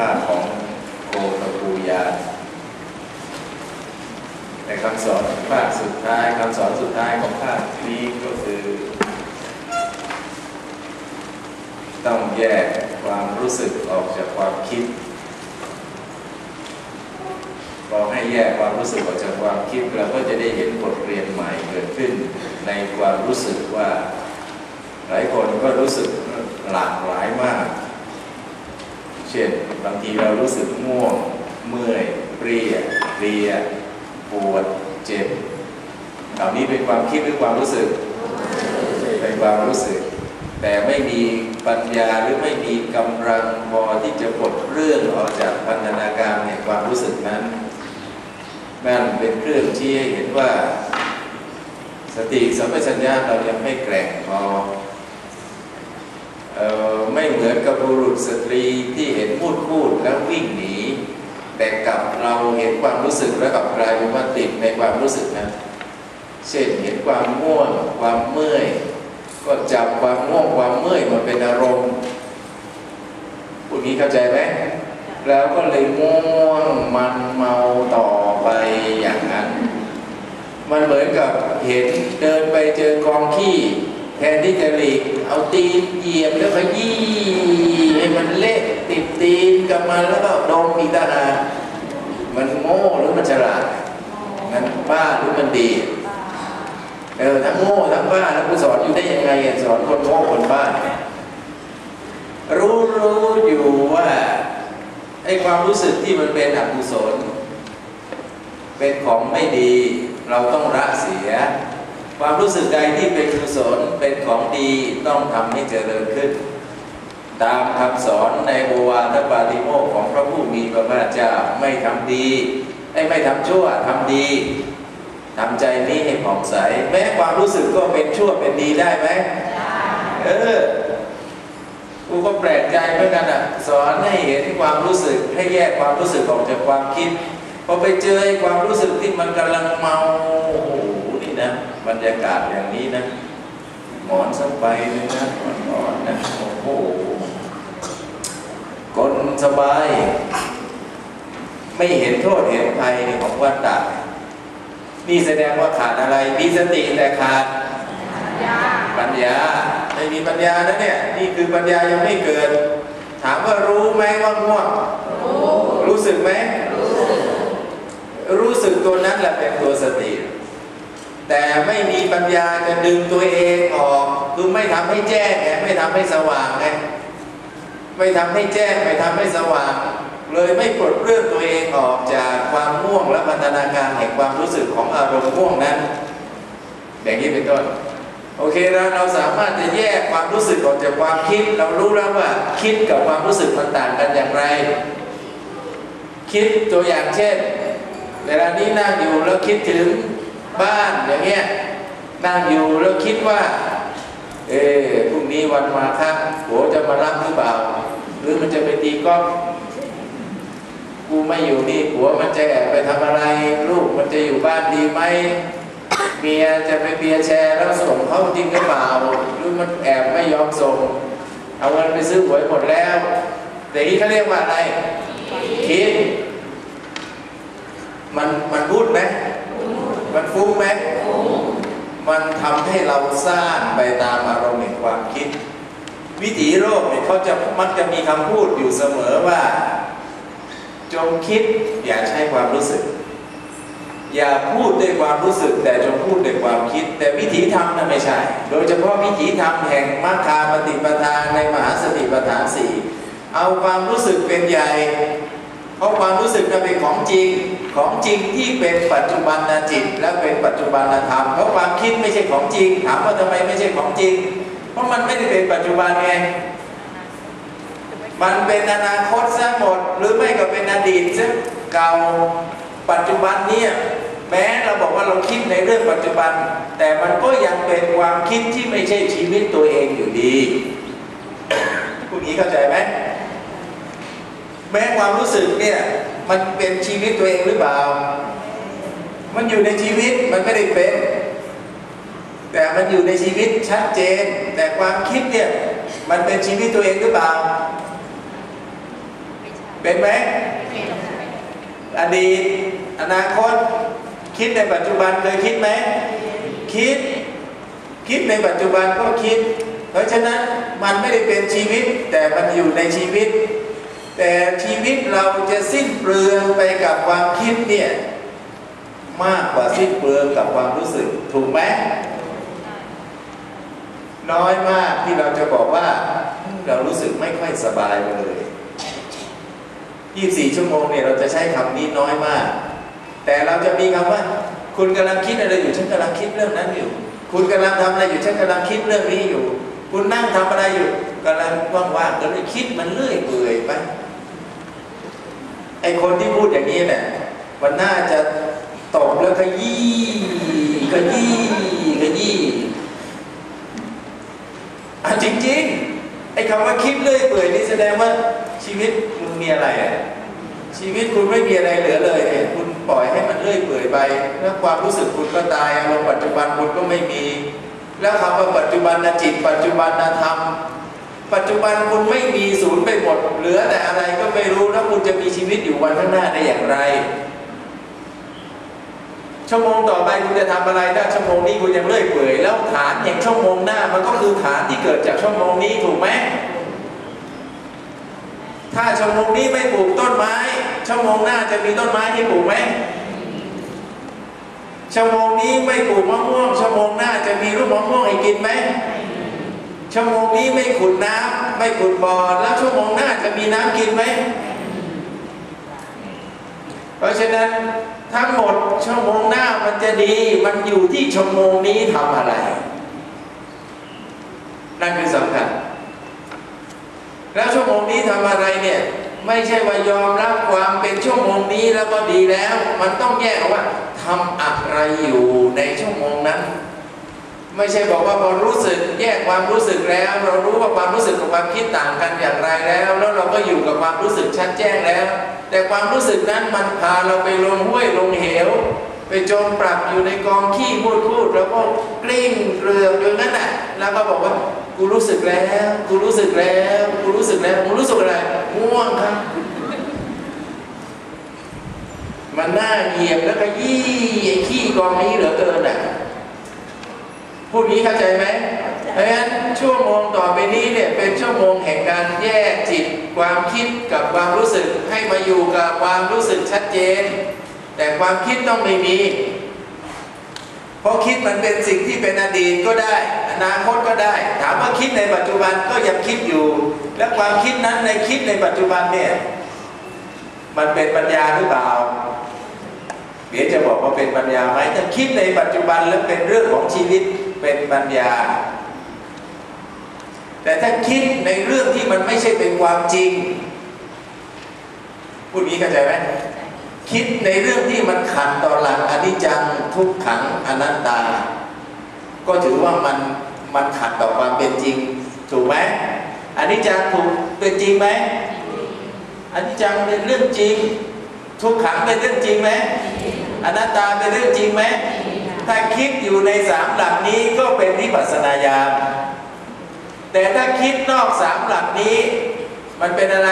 เป็นภาของโคตปูยานแต่คำสอนภาคสุดท้ายคำสอนสุดท้ายของภาคนี้ก็คือ ต้องแยกความรู้สึกออกจากความคิดพอให้แยกความรู้สึกออกจากความคิดเราก็จะได้เห็นบทเรียนใหม่เกิดขึ้น ในความรู้สึกว่า หลายคนก็รู้สึกหลากหลายมาก เช่นบางทีเรารู้สึกง่วง เมื่อยเปรี้ยเพลีย ปวด เจ็บเหล่านี้เป็นความคิดหรือความรู้สึก เป็นความรู้สึก แต่ไม่มีปัญญาหรือไม่มีกำลังพอที่จะปลดเรื่องออกจากพันธนาการในความรู้สึกนั้น นั่นเป็นเครื่องที่เห็นว่า สติสัมปชัญญะเรายังไม่แกร่งพอ ไม่เหมือนกับบุรุษสตรีที่เห็นพูดพูดแล้ววิ่งหนี แต่กับเราเห็นความรู้สึกแล้วกับกลายเป็นว่าติดในความรู้สึกนั้นเช่นเห็นความง่วงความเมื่อยก็จับความง่วงความเมื่อยมาเป็นอารมณ์พูดนี้เข้าใจไหมแล้วก็เลยง่วงมันเมาต่อไปอย่างนั้น มันเหมือนกับเห็นเดินไปเจอกองขี้ แทนที่จะหลีกเอาตีนเหยียบแล้วขยี้ให้มันเละติดตีนกับมันแล้วก็ดมอีกตาหามันโง่หรือมันฉลาดมันบ้าหรือมันดีเออทั้งโง่ทั้งบ้าแล้วกูสอนอยู่ได้ยังไงสอนคนโง่คนบ้ารู้รู้อยู่ว่าไอ้ความรู้สึกที่มันเป็นอกุศลเป็นของไม่ดี เราต้องละเสีย ความรู้สึกใดที่เป็นกุศลเป็นของดีต้องทำให้เจริญขึ้น ตามคำสอนในโอวาทปาติโมกของพระผู้มีพระภาคเจ้าไม่ทำดีไอ้ไม่ทำชั่วทำดีทำใจนี้ให้ผ่องใส แม้ความรู้สึกก็เป็นชั่วเป็นดีได้ไหมเออกูก็แปลกใจเหมือนกันอะ สอนให้เห็นความรู้สึกให้แยกความรู้สึกออกจากความคิดพอไปเจอความรู้สึกที่มันกำลังเมาโอ้โหนี่นะ บรรยากาศอย่างนี้นะหมอนสักใบเลยนะหมอนนะโอ้โหคนสบาย ไม่เห็นโทษเห็นภัยของวัฏฏะนี่แสดงว่าขาดอะไรมีสติแต่ขาดปัญญาไม่มีปัญญานะเนี่ย นี่คือปัญญายังไม่เกิด ถามว่ารู้ไหมว่าง่วงรู้รู้สึกไหมรู้สึกตัวนั้นแหละเป็นตัวสติ แต่ไม่มีปัญญาจะดึงตัวเองออก คือไม่ทำให้แจ้งไงไม่ทำให้สว่างไงไม่ทำให้แจ้งไม่ทำให้สว่าง เลยไม่ปลดเรื่องตัวเองออกจากความง่วงและพัฒนาการแห่งความรู้สึกของอารมณ์ง่วงนั้นอย่างนี้เป็นต้นโอเคแล้วเราสามารถจะแยกความรู้สึกออกจากความคิด เรารู้แล้วว่าคิดกับความรู้สึกมันต่างกันอย่างไร คิดตัวอย่างเช่นเวลานี้นั่งอยู่แล้วคิดถึง บ้านอย่างเงี้ยนั่งอยู่แล้วคิดว่า เออพรุ่งนี้วันมาครับหัวจะมารับหรือเปล่า หรือมันจะไปตีกอล์ฟกูไม่อยู่นี่ผัวมันจะแอบไปทำอะไร ลูกมันจะอยู่บ้านดีไหมเมียจะไปเบียร์แชร์แล้วส่งเข้าจริงหรือเปล่าหรือมันแอบไม่ยอมส่ง เอาเงินไปซื้อหวยหมดแล้วแต่นี้เขาเรียกว่าอะไรคิดมันมันพูดไหม มันฟุ้งไหมมันทำให้เราสร้างไปตามอารมณ์แห่งความคิด วิถีโลกเนี่ยเขาจะมักจะมีคำพูดอยู่เสมอว่า จงคิดอย่าใช้ความรู้สึก อย่าพูดด้วยความรู้สึก แต่จงพูดด้วยความคิด แต่วิถีธรรมนั้นไม่ใช่ โดยเฉพาะวิถีธรรมแห่งมรรคาปฏิปทาในมหาสติปัฏฐานสี่เอาความรู้สึกเป็นใหญ่ เพราะความรู้สึกนั้นเป็นของจริง ของจริงที่เป็นปัจจุบันนจิต และเป็นปัจจุบันธรรม เพราะความคิดไม่ใช่ของจริง ถามว่าทำไมไม่ใช่ของจริง เพราะมันไม่ได้เป็นปัจจุบันไง มันเป็นอนาคตซะหมด หรือไม่ก็เป็นอดีตซะเก่า ปัจจุบันเนี่ยแม้เราบอกว่าเราคิดในเรื่องปัจจุบัน แต่มันก็ยังเป็นความคิดที่ไม่ใช่ชีวิตตัวเองอยู่ดีพวกนี้เข้าใจไหม แม้ความรู้สึกเนี่ยมันเป็นชีวิตตัวเองหรือเปล่า มันอยู่ในชีวิตมันไม่ได้เป็น แต่มันอยู่ในชีวิตชัดเจน แต่ความคิดเนี่ยมันเป็นชีวิตตัวเองหรือเปล่า เป็นไหมอดีตอนาคต คิดในปัจจุบันเคยคิดไหมคิด คิดในปัจจุบันก็คิด เพราะฉะนั้นมันไม่ได้เป็นชีวิต แต่มันอยู่ในชีวิต แต่ชีวิตเราจะสิ้นเปลืองไปกับความคิดเนี่ยมากกว่าสิ้นเปลืองกับความรู้สึกถูกไหมน้อยมากที่เราจะบอกว่าเรารู้สึกไม่ค่อยสบายเลย 24 ชั่วโมงเนี่ยเราจะใช้คำนี้น้อยมาก แต่เราจะมีคำว่า คุณกำลังคิดอะไรอยู่ฉันกำลังคิดเรื่องนั้นอยู่ คุณกำลังทำอะไรอยู่ฉันกำลังคิดเรื่องนี้อยู่ คุณนั่งทำอะไรอยู่กำลังว่างๆก็เลยคิดมันเลื่อยเปื่อยไป ไอคนที่พูดอย่างนี้เนี่ยมันน่าจะตบแล้วขยี้ขยี้ขยี้อะจริง ๆ ไอ้คำว่าคิดเลื่อยเปื่อยนี่แสดงว่าชีวิตมึงมีอะไรอะชีวิตคุณไม่มีอะไรเหลือเลยเนี่ยคุณปล่อยให้มันเลื่อยเปื่อยไปแล้วความรู้สึกคุณก็ตายอารมณ์ปัจจุบันคุณก็ไม่มี แล้วคำว่าปัจจุบันนจิต ปัจจุบันธรรม ปัจจุบันคุณไม่มีศูนย์ไปหมด เหลือแต่อะไรก็ไม่รู้แล้วคุณจะมีชีวิตอยู่วันข้างหน้าได้อย่างไร ชั่วโมงต่อไปคุณจะทำอะไรถ้าชั่วโมงนี้คุณยังเลื่อยเปื่อยแล้วฐานแห่างชั่วโมงหน้ามันก็คือฐานที่เกิดจากชั่วโมงนี้ถูกไหมถ้าชั่วโมงนี้ไม่ปลูกต้นไม้ ชั่วโมงหน้าจะมีต้นไม้ที่ปลูกไหมชั่วโมงนี้ไม่ปลูกมะม่วงชั่วโมงหน้าจะมีลูกมะม่วงให้กินไหม ชั่วโมงนี้ไม่ขุดน้ำไม่ขุดบ่อแล้วชั่วโมงหน้าจะมีน้ำกินไหม เพราะฉะนั้นทั้งหมดชั่วโมงหน้ามันจะดี มันอยู่ที่ชั่วโมงนี้ทำอะไร นั่นคือสำคัญ แล้วชั่วโมงนี้ทำอะไรเนี่ยไม่ใช่ว่ายอมรับความเป็นชั่วโมงนี้แล้วก็ดีแล้ว มันต้องแยกว่าทำอะไรอยู่ในชั่วโมงนั้น ไม่ใช่บอกว่าพอรู้สึกแยกความรู้สึกแล้ว เรารู้ว่าความรู้สึกกับความคิดต่างกันอย่างไรแล้ว แล้วเราก็อยู่กับความรู้สึกชัดแจ้งแล้ว แต่ความรู้สึกนั้นมันพาเราไปลงห้วยลงเหว ไปจมปรับอยู่ในกองขี้พูดพูดแล้วก็กลิ้งเกลือกอยู่นั่นแหละแล้วก็บอกว่ากูรู้สึกแล้วกูรู้สึกแล้วกูรู้สึกแล้วกูรู้สึกอะไรง่วงครับมันน่าเหยียบแล้วก็ยี่ไอ้ขี้กองนี้เหลือเกินอะ พูดนี้เข้าใจไหมเพราะฉะนั้นชั่วโมงต่อไปนี้เนี่ยเป็นชั่วโมงแห่งการแยกจิต ความคิดกับความรู้สึกให้มาอยู่กับความรู้สึกชัดเจน แต่ความคิดต้องไม่มีเพราะคิดมันเป็นสิ่งที่เป็นอดีตก็ได้ อนาคตก็ได้ ถามว่าคิดในปัจจุบันก็ยังคิดอยู่ และความคิดนั้นในคิดในปัจจุบันเนี่ยมันเป็นปัญญาหรือเปล่าเดี๋ยวจะบอกว่าเป็นปัญญาไหมถ้าคิดในปัจจุบันแล้วเป็นเรื่องของชีวิต เป็นปัญญา แต่ถ้าคิดในเรื่องที่มันไม่ใช่เป็นความจริง พูดนี้เข้าใจไหมคิดในเรื่องที่มันขัดต่อหลักอนิจจังทุกขังอนัตตา ก็ถือว่ามันมันขัดต่อความเป็นจริง ถูกไหมอนิจจังถูกเป็นจริงไหมอนิจจังเป็นเรื่องจริง ทุกขังเป็นเรื่องจริงไหมอนัตตาเป็นเรื่องจริงไหม ถ้าคิดอยู่ในสามหลักนี้ก็เป็นวิปัสนาญาณแต่ถ้าคิดนอกสามหลักนี้ มันเป็นอะไร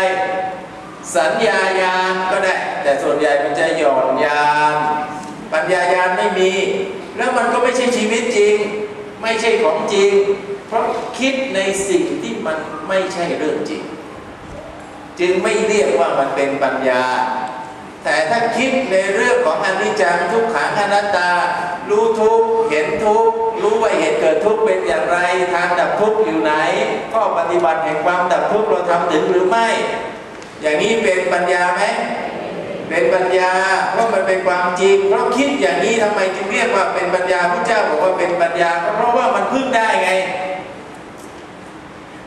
สัญญาญาณก็ได้ แต่ส่วนใหญ่มันจะหย่อนญาณปัญญาญาณไม่มี แล้วมันก็ไม่ใช่ชีวิตจริง ไม่ใช่ของจริง เพราะคิดในสิ่งที่มันไม่ใช่เรื่องจริง จึงไม่เรียกว่ามันเป็นปัญญา แต่ถ้าคิดในเรื่องของอนิจจังทุกขังอนัตตา รู้ทุกเห็นทุกรู้ว่าเหตุเกิดทุกเป็นอย่างไรทางดับทุกอยู่ไหนข้อปฏิบัติแห่งความดับทุกเราทำถึงหรือไม่ อย่างนี้เป็นปัญญาไหมเป็นปัญญาเพราะมันเป็นความจริงเพราะคิดอย่างนี้ทำไมจึงเรียกว่าเป็นปัญญาพระเจ้าบอกว่าเป็นปัญญาก็เพราะว่ามันพึ่งได้ไง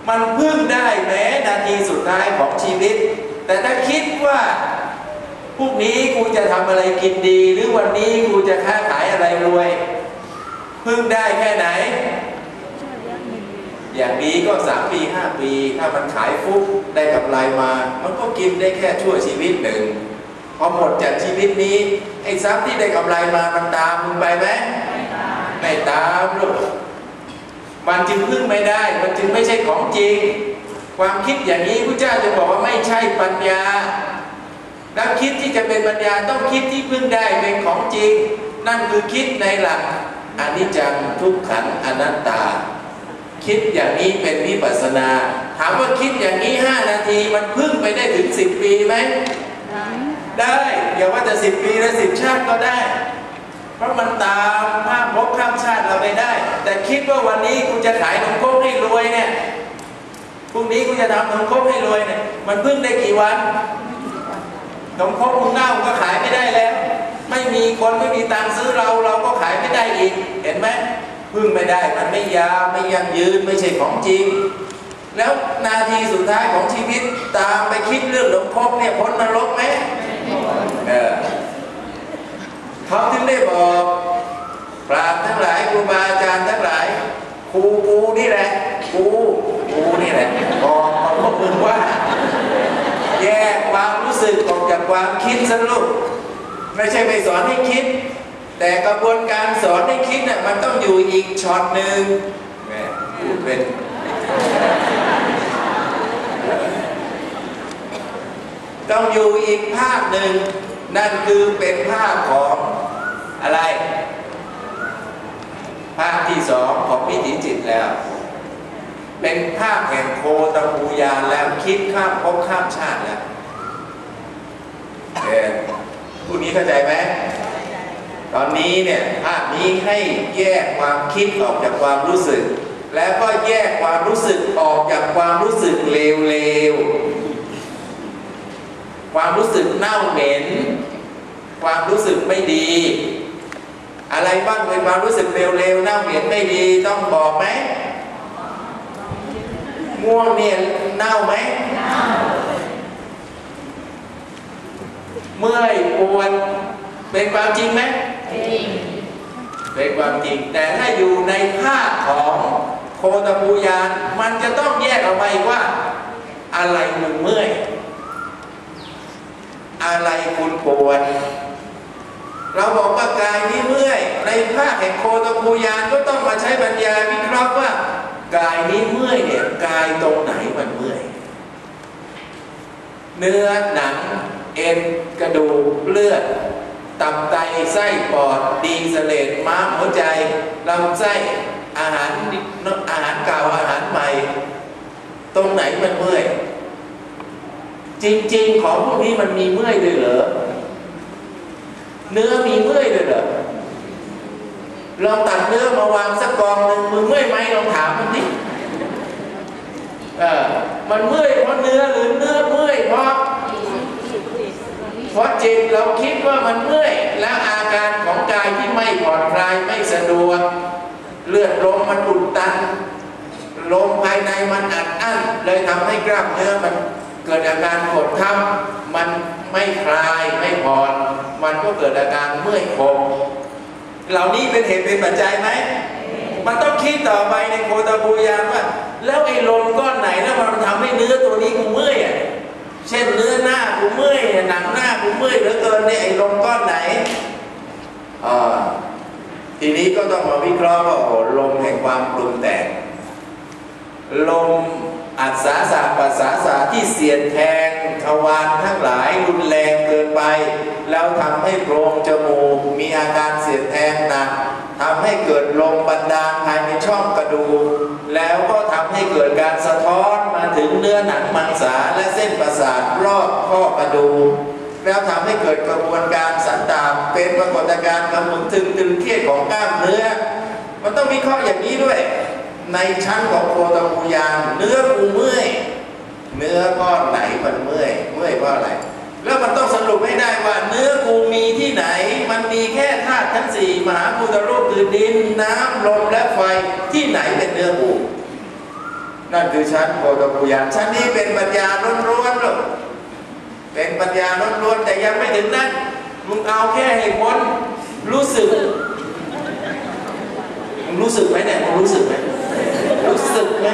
มันพึ่งได้แม้นาทีสุดท้ายของชีวิต แต่ถ้าคิดว่า รุ่งนี้กูจะทำอะไรกินดี หรือวันนี้กูจะค้าขายอะไรรวย พึ่งได้แค่ไหน อย่างนี้ก็สามปีห้าปี ถ้ามันขายฟุกได้กำไรมา มันก็กินได้แค่ชั่วชีวิตหนึ่งพอหมดจากชีวิตนี้ไอ้ทรัพย์ที่ได้กำไรมามันตามมึงไปไหมไม่ตามลูกมันจึงพึ่งไม่ได้ มันจึงไม่ใช่ของจริง ความคิดอย่างนี้พระเจ้าจะบอกว่าไม่ใช่ปัญญา แล้วคิดที่จะเป็นปัญญาต้องคิดที่พึ่งได้เป็นของจริง นั่นคือคิดในหลักอนิจจังทุกขังอนัตตา คิดอย่างนี้เป็นวิปัสนา ถามว่าคิดอย่างนี้ห้านาทีมันพึ่งไปได้ถึงสิบปีไหมได้อย่าว่าแต่สิบปีแล้วสิบชาติก็ได้ เพราะมันตามภาพภพข้ามชาติเราไม่ได้ แต่คิดว่าวันนี้คุณจะขายนมโค้กให้รวยเนี่ยพรุ่งนี้คุณจะทำนมโค้กให้รวยเนี่ยมันพึ่งได้กี่วัน ขนมโคกมึงเน่าก็ขายไม่ได้แล้ว ไม่มีคนไม่มีตังซื้อเราเราก็ขายไม่ได้อีก เห็นไหมพึ่งไม่ได้มันไม่ยาวไม่ยั่งยืนไม่ใช่ของจริง แล้วนาทีสุดท้ายของชีวิตตามไปคิดเรื่องหลวงพ่อเนี่ยพ้นนรกไหมเออเขาถึงได้บอกปราบทั้งหลายครูบาอาจารย์ทั้งหลายครูกูนี่แหละกูกูนี่แหละบอกกับพวกมึงว่า แยกความรู้สึกออกจากความคิดสรุปไม่ใช่ไปสอนให้คิด แต่กระบวนการสอนให้คิดเนี่ยมันต้องอยู่อีกช็อตหนึ่งแม่พูดเป็นต้องอยู่อีกภาพหนึ่ง นั่นคือเป็นภาพของอะไร ภาพที่สองของวิถีจิตแล้ว เป็นภาพแห่งโคตภูยานแล้วคิดข้ามภพข้ามชาติแล้วเออผู้นี้เข้าใจไหมตอนนี้เนี่ยภาพนี้ให้แยกความคิดออกจากความรู้สึก แล้วก็แยกความรู้สึกออกจากความรู้สึกเลวๆความรู้สึกเน่าเหม็น ความรู้สึกไม่ดี อะไรบ้างเป็นความรู้สึกเร็วๆเน่าเหม็นไม่ดีต้องบอกไหม ง่วงเนี่ยเน่าไหมเมื่อยปวดเป็นความจริงไหมเป็นความจริง แต่ถ้าอยู่ในภาคของโคตบูยานมันจะต้องแยกออกมาอีกว่า อะไรมึงเมื่อย อะไรคุณปวดเราบอกว่ากายนี้เมื่อย ในภาคแห่งโคตภูยานก็ต้องมาใช้ปัญญาวิเคราะห์ว่า กายนี้เมื่อยเนี่ยกายตรงไหนมันเมื่อย เนื้อหนัง เอ็นกระดูกเลือด ตับไตไส้ปอดดีเสเลดม้ามหัวใจลำไส้อาหารอาหารเก่าอาหารใหม่ ตรงไหนมันเมื่อย จริง ๆ ของพวกนี้มันมีเมื่อยด้วยเหรอเนื้อมีเมื่อยด้วยเหรอ ลองตัดเนื้อมาวางสักกองหนึ่งมึงเมื่อยไหมลองถามมันดิเออมันเมื่อยเพราะเนื้อหรือเนื้อเมื่อยเพราะเพราะจิตเราคิดว่ามันเมื่อยแล้วอาการของกายที่ไม่ผ่อนคลายไม่สะดวกเลือดลมมันอุดตันลมภายในมันอัดอั้นเลยทำให้กล้ามเนื้อมันเกิดอาการกดทับมันไม่คลายไม่ผ่อน มันก็เกิดอาการเมื่อยคม เหล่านี้เป็นเหตุเป็นปัจจัยไหม มันต้องคิดต่อไปในโคตบูยานว่า แล้วไอ้ลมก้อนไหนแล้วมันทำให้เนื้อตัวนี้กูเมื่อยอะเช่นเนื้อหน้ากูเมื่อยหนังหน้ากูเมื่อยเหลือเกินเนี่ยไอ้ลมก้อนไหนอ่าทีนี้ก็ต้องมาวิเคราะห์ว่าโอ้ลมแห่งความปรุงแต่งลมอัศาสาปัสสาสาที่เสียดแทงทวารทั้งหลายรุนแรงเกิน ไป แล้วทำให้โพรงจมูกมีอาการเสียดแทงหนักทำให้เกิดลมบันดาลภายในช่องกระดูกแล้วก็ทำให้เกิดการสะท้อนมาถึงเนื้อหนังมังสาและเส้นประสาทรอบข้อกระดูกแล้วทำให้เกิดกระบวนการสันตามเป็นปรากฏการณ์กำมึงตึงตึงเครียดของกล้ามเนื้อ มันต้องวิเคราะห์อย่างนี้ด้วย ในชั้นของโคตมูยานเนื้อกูเมื่อยเนื้อก้อนไหนมันเมื่อยเมื่อยเพราะอะไร แล้วมันต้องสรุปให้ได้ว่า เนื้อกูมีที่ไหน มันมีแค่ธาตุทั้งสี่มหาภูตรูปคือดินน้ำลมและไฟที่ไหนเป็นเนื้อกูนั่นคือชั้นโคตมูยานชั้นนี้เป็นปัญญาล้วนๆหรอกเป็นปัญญาล้วนๆแต่ยังไม่ถึงนั้นมึงเอาแค่ให้พ้นรู้สึกมึงรู้สึกไหมเนี่ยมึงรู้สึกไหมรู้สึกไหม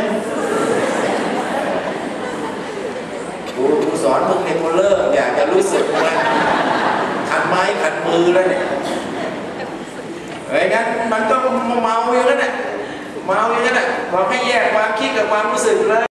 กูกูสอนมึงเนี่ยกูเลิกอยากจะรู้สึกนะขันไม้ขันมือแล้วเนี่ยเฮ้ยงั้นมันก็เมาอย่างนั้นแหละเมาอย่างนั้นอะบอกให้แยกความคิดกับความรู้สึกเลย